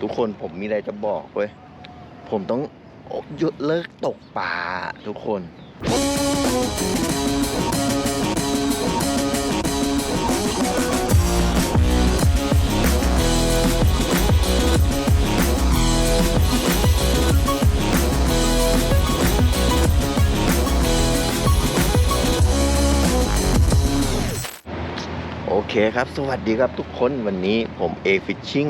ทุกคนผมมีอะไรจะบอกเว้ย ผมต้องหยุดเลิกตกปลาทุกคน โอเคครับ สวัสดีครับทุกคนวันนี้ผมเอฟิชชิ่ง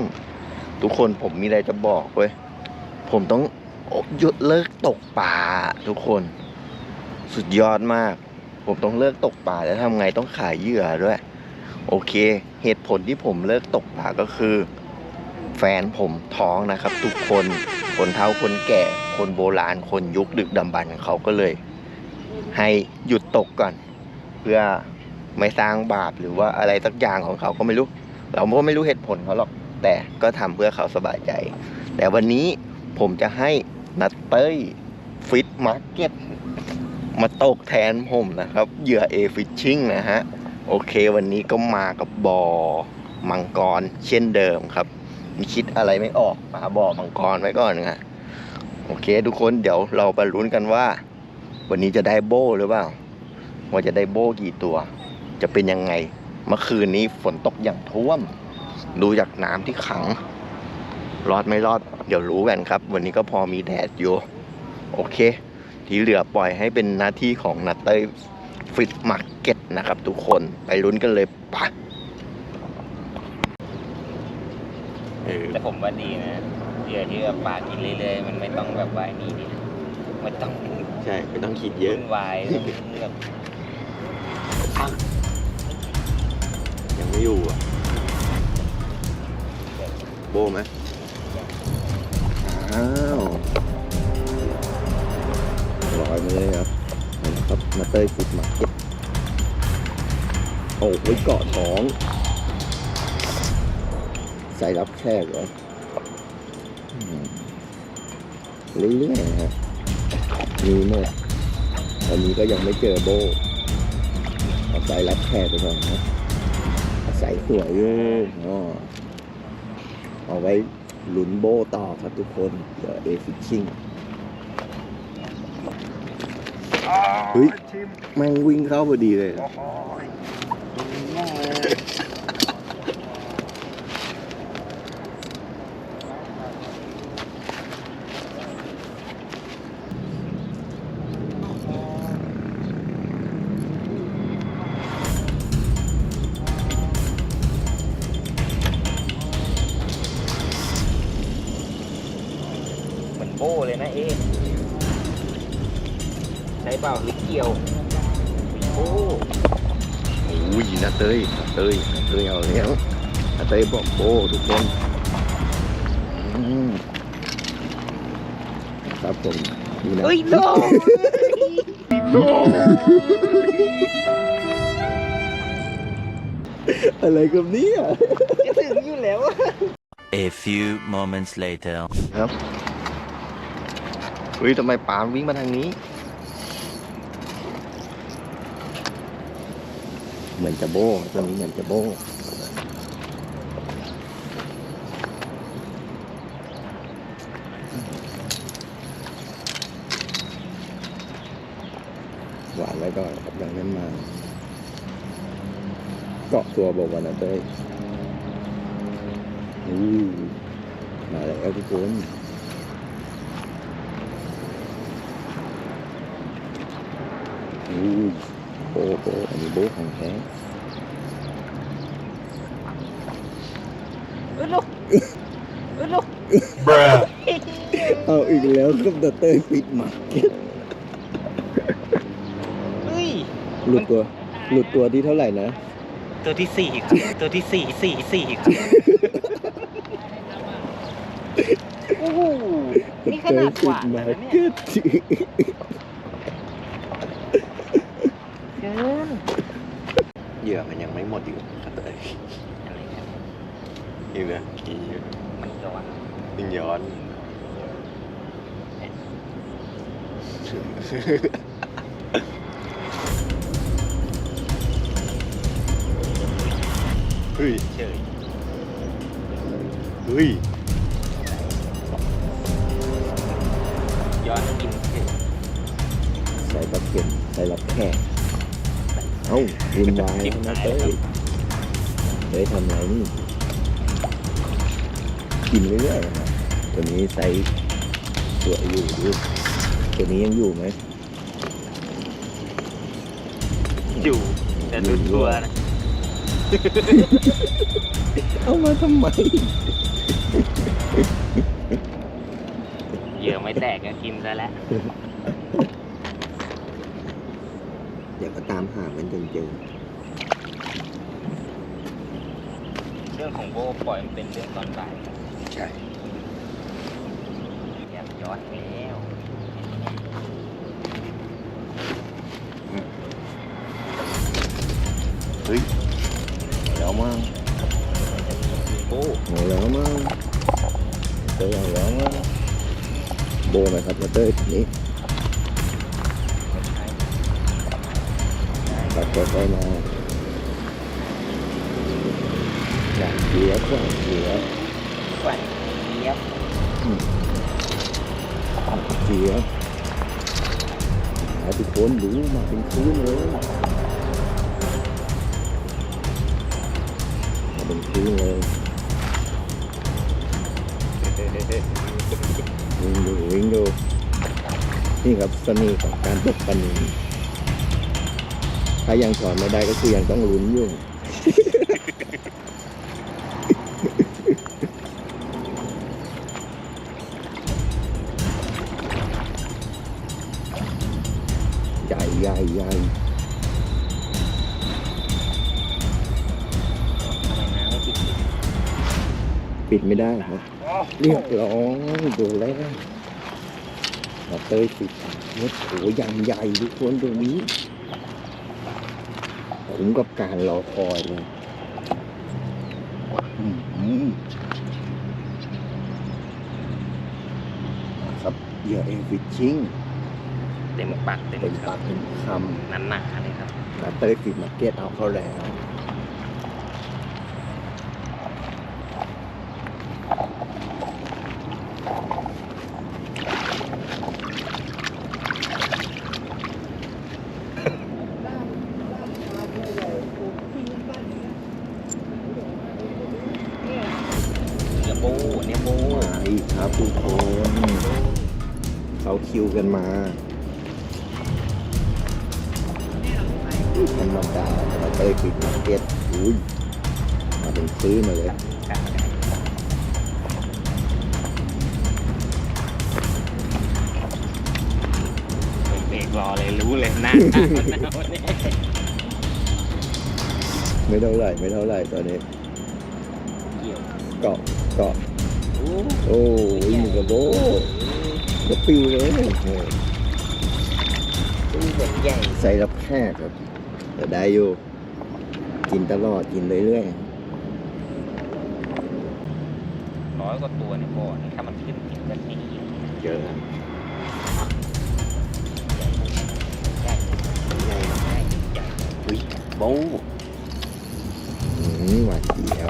ทุกคนผมมีอะไรจะบอกเว้ย ผมต้องหยุดเลิกตกปลาทุกคน สุดยอดมาก ผมต้องเลิกตกปลาแล้วทำไงต้องขายเหยื่อด้วย โอเค เหตุผลที่ผมเลิกตกปลาก็คือ แฟนผมท้องนะครับ ทุกคนคนเฒ่าคนแก่คนโบราณคนยุคดึกดำบรรพ์เขาก็เลย ให้หยุดตกก่อน เพื่อไม่สร้างบาปหรือว่าอะไรสักอย่างของเขาก็ไม่รู้ เราก็ไม่รู้เหตุผลเขาหรอก แต่ก็ทำเพื่อเขาสบายใจ แต่วันนี้ผมจะให้นัตเต้ยฟิตมาร์เก็ตมาตกแทนผมนะครับ เหยื่อเอฟิชชิ่งนะฮะ โอเควันนี้ก็มากับบอมังกรเช่นเดิมครับมีคิดอะไรไม่ออกมาบอมังกรไว้ก่อนนะโอเค ทุกคนเดี๋ยวเราไปลุ้นกันว่า วันนี้จะได้โบ้หรือเปล่า ว่าจะได้โบ้กี่ตัว จะเป็นยังไง เมื่อคืนนี้ฝนตกอย่างท่วม ดูจากน้ำที่ขัง รอดไม่รอด เดี๋ยวรู้กันครับ วันนี้ก็พอมีแดดอยู่ โอเค ที่เหลือปล่อยให้เป็นหน้าที่ของนัตเต้ยฟิตมาร์เก็ตนะครับทุกคนไปลุ้นกันเลยปะเออแต่ผมว่าดีนะเหยื่อที่แบบปลากินเรื่อยๆมันไม่ต้องแบบว่าไอ้นี่ดิไม่ต้องใช่ไม่ต้องคิดเยอะวุ่นวายต้องเลือกยังไม่อยู่อะ โบไหมอ้าวลอยมาเลยครับนะครับมาเตยฟุตมาเก็ตโอ้ไว้เกาะท้อง ใส่รับแขกเหรอเรื่อยๆนะฮะมีหมดตอนนี้ก็ยังไม่เจอโบเอาใส่รับแขกไปก่อนนะใส่สวยเลยอ๋อ เอาไว้หลุนโบต่อครับทุกคนเดี๋ยวเอฟิชชิ่งเฮ้ยแม่งวิ่งเข้าพอดีเลย เหมือนโบ้เลยนะเอ๊ะใช้เปล่าหรือเกี่ยว โอ้โอ้ยนาเต้ยนาเต้ยนาเต้ยเอาแล้วนาเต้ยบอกโบทุกคนอืมครับผมนี่นะเฮ้ยโลอะไรกับเนี่ยจะถึงอยู่แล้วอะ A few moments later. ครับ เฮ้ยทำไมปาวิ่งมาทางนี้ เหมือนจะโบ้ตัวนี้เหมือนจะโบ้หวานไว้ก่อนครับยังนั้นมาเกาะตัวบอกว่านะเต้ยอู้มาแล้วทุกคน โอ้โหอันนี้โบ้ของแท้เอ้ยลูกเอ้ยลูกเอาอีกแล้วครับดัตเตอร์ฟิตมาร์เก็ตเฮ้ย หลุดตัว หลุดตัวที่เท่าไหร่นะ ตัวที่สี่ครับตัวที่สี่สี่สี่ครับโอ้โหนี่ขนาดหวานแล้วนะเนี่ยเก็ต เกิน เห ยื่อมันยังไม่หมดอีกครับเอ้ยอะไรครับอีกนะอีกเยอะมันย้อนยิงย้อนเฮ้ยเฉยเฮ้ย เอ้าวุ่นวายแล้วนะเต้ยเต้ยทำอะไรนี่กินเรื่อยๆนะตัวนี้ใส่ตัวอยู่ดูตัวนี้ยังอยู่ไหมอยู่แต่ดูตัวนะ เอามาทำไมเหยื่อไม่แตกก็กินซะแล้ว เดี๋ยว ก็ตามหามันจนเจอ เรื่องของโบปล่อยมันเป็นเรื่องตอนบ่ายใช่อยากย้อนแล้วเฮ้ยแล้วมั้งโอ้หมดแล้วมั้งเต้ยเอาแล้วมั้งโบไหมครับมาเต้ยทีนี้ ตัดตัวไปมาหวานเสียบหวานเสียบหวานเจี๊ยบหวานเสียบหาทุกคนรู้มาเป็นคืนเลยมาเป็นคืนเลยวิ่งดูวิ่งดูนี่ครับเสน่ห์ของการตกปลาหนิล ถ้ายังถอนไม่ได้ก็คือยังต้องลุ้นอยู่ ใหญ่ใหญ่ใหญ่ปิดไม่ได้ครับ เรียบร้อยดูแล้วมาเตยปิดเนี่ยโหยำใหญ่ทุกคนตรงนี้ คุ้มกับการรอคอยเลยอื้อหือครับเหยื่อเองฟิชชิ่งเต็มปากเต็มเป็นคปากเป็นคำหนาๆเลยครับำมาเตยฟิชมาร์เก็ตเอาเข้าแล้ว กันมาธรรมดามาเตยฟิชมาร์เก็ตอุ้ยมาเป็นซื้อมาเลยเบรกรอเลยรู้เลยหน้าหน้าเนี่ยไม่เท่าไหร่ไม่เท่าไหร่ตอนนี้เกี่ยวเกาะเกาะโอ้โอ้ยมีกระโบ กระปิวเลยโอ้โหตู้เหมือนใหญ่ใส่รับแค่ครับแต่ได้อยู่ กินตลอด กินเรื่อยร้อยกว่าตัวในบ่อนี่ถ้ามันขึ้นกินกันนี่เจอใหญ่ใหญ่ใหญ่ใหญ่อุ้ยโบอืมหวานเจี๊ยบ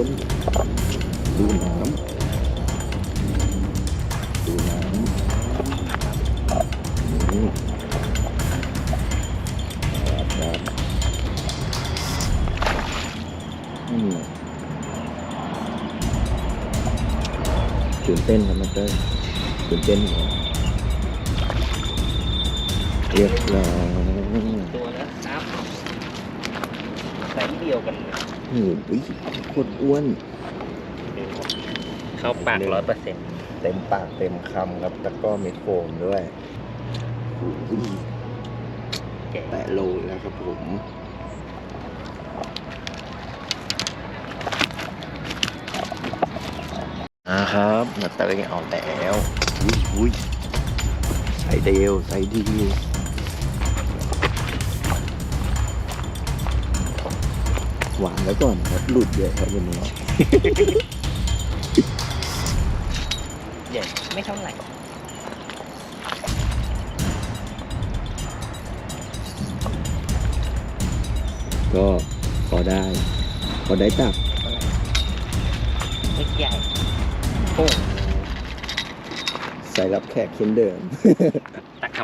อุ้ยทุกคนดูน้ำดูน้ำอืมครับครับอืมตื่นเต้นครับมาเตยตื่นเต้นเหรอเรียบร้อยตัวแล้วครับใส่เดียวกันเลยโอ้โห โคตรอ้วน เข้าปากร้อยเปอร์เซ็นต์เต็มปากเต็มคำครับแล้วก็มีโฟมด้วยโอ้โหแก่แตะโลแล้วครับผมอ่าครับมาเตยเอาแล้วอุ้ยอุ้ยใส่เดียวใส่ดี หวานแล้วก่อนครับหลุดเยอะครับวันนี้ ใหญ่ไม่เท่าไหร่ก็พอได้พอได้ตับล็กใหญ่โอ้ใส่รับแขกเช่นเดิม ตักค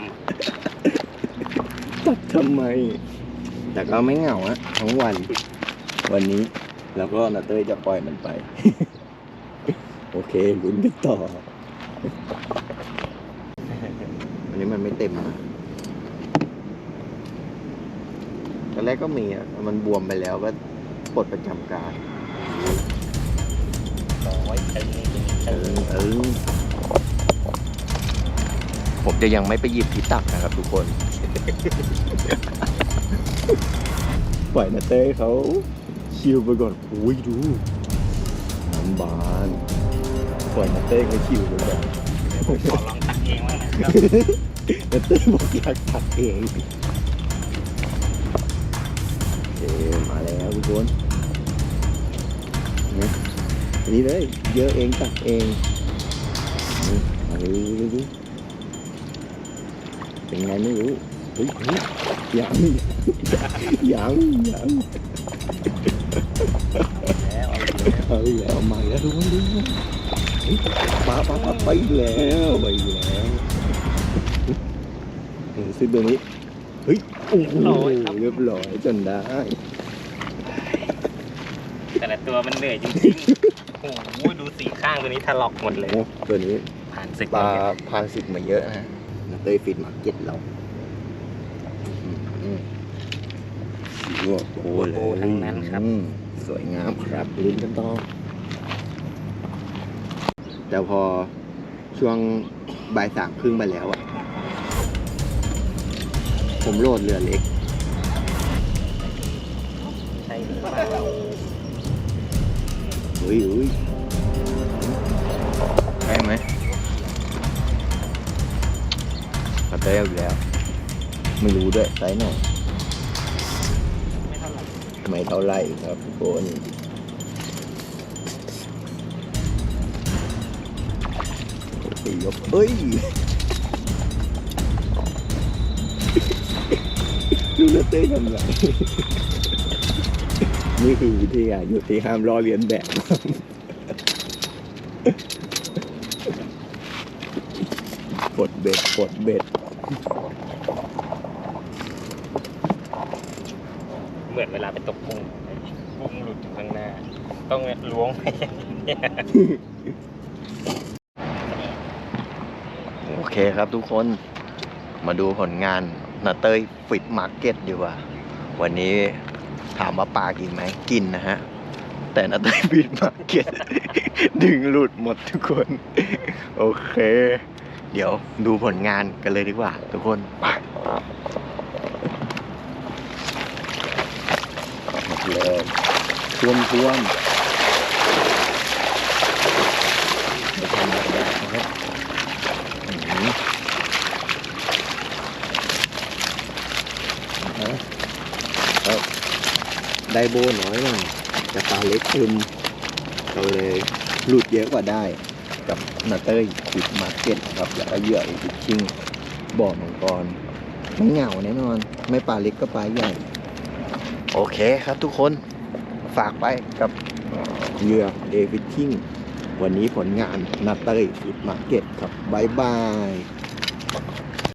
ตัดทำไม แต่ก็ไม่เหงาอะทั้งวัน วันนี้แล้วก็นาเต้ยจะปล่อยมันไป โอเคลุ้นกันต่อ อันนี้มันไม่เต็มนะตอนแรกก็มีอะ มันบวมไปแล้วก็ปลดประจำการำร้อยตึงตึเองอเออผมจะยังไม่ไปหยิบที่ตักนะครับทุกคน ปล่อยนาเต้ยเขา ชิลไปก่อนอุ้ยดูน้ำบานปล่อยนาเต้ยเขาชิลไปก่อนผมขอลองตักเองบ้างนะครับนาเต้ยบอกอยากตักเองเอ๊มาแล้วทุกคนนี่อันนี้เลยเยอะเองตักเองนี่มาดูดูดูเป็นไงไม่รู้เฮ้ยเฮ้ยยังยังยังแล้ว เอาอยู่แล้วเอาอีกมาแล้วดูมันดูมันเฮ้ยปลาปลาปลาไปแล้วไปแล้วเออซึ่งตัวนี้เฮ้ยโอ้โหเรียบร้อยจนได้ แต่ละตัวมันเหนื่อยจริงๆโอ้โหดูสีข้างตัวนี้ถลอกหมดเลยตัวนี้ผ่านศึกปลามาเยอะพานสิบมาเยอะนะเต้ยฟิตมาเก็ตเราอืมอืม ลวกโอ้เลยโอ้ทั้งนั้นครับอืมสวยงามครับลุ้นกันต่อแต่พอช่วงบ่ายสามครึ่งไปแล้วอะผมโหลดเรือเล็ก ใช่หรือเปล่าเฮ้ยเฮ้ยใช่ไหมนาเต้ยเอาอีกแล้ว ไม่รู้ด้วยไซส์ไหนไม่เท่า ไหร่ไม่เท่าไหร่ครับทุกคนตียกเอ้ยดูนาเต้ยทำไรนี่คือวิทยายุทที่ห้ามล้อเลียนแบบกดเบ็ดกดเบ็ด เหมือนเวลาไปตกกุ้งกุ้งหลุดอยู่ข้างหน้า ต้องล้วงไปโอเคครับทุกคนมาดูผลงานนาเตยฟิตมาร์เก็ตดีกว่า วันนี้ถามว่าปลากินไหมกินนะฮะ แต่นาเตยฟิตมาร์เก็ตดึงหลุดหมดทุกคน โอเค เดี๋ยวดูผลงานกันเลยดีกว่า ทุกคนไป หมดเลยท่วมท่วมไม่ทำแบบนี้นะครับอืมเอาได้โบน้อยหน่อยแต่ปลาเล็กคึมเราเลยหลุดเยอะกว่าได้กับนาเต้ยปิดมาร์เก็ตนะครับแล้วก็เหยื่ออีกชิงบ่อมังกรไม่เหงาแน่นอน ไม่ปลาเล็กก็ปลาใหญ่ โอเคครับทุกคนฝากไปกับเหยื่อเดวิดทิงวันนี้ผลงานนาเต้ยฟิตมาร์เก็ตครับบายบาย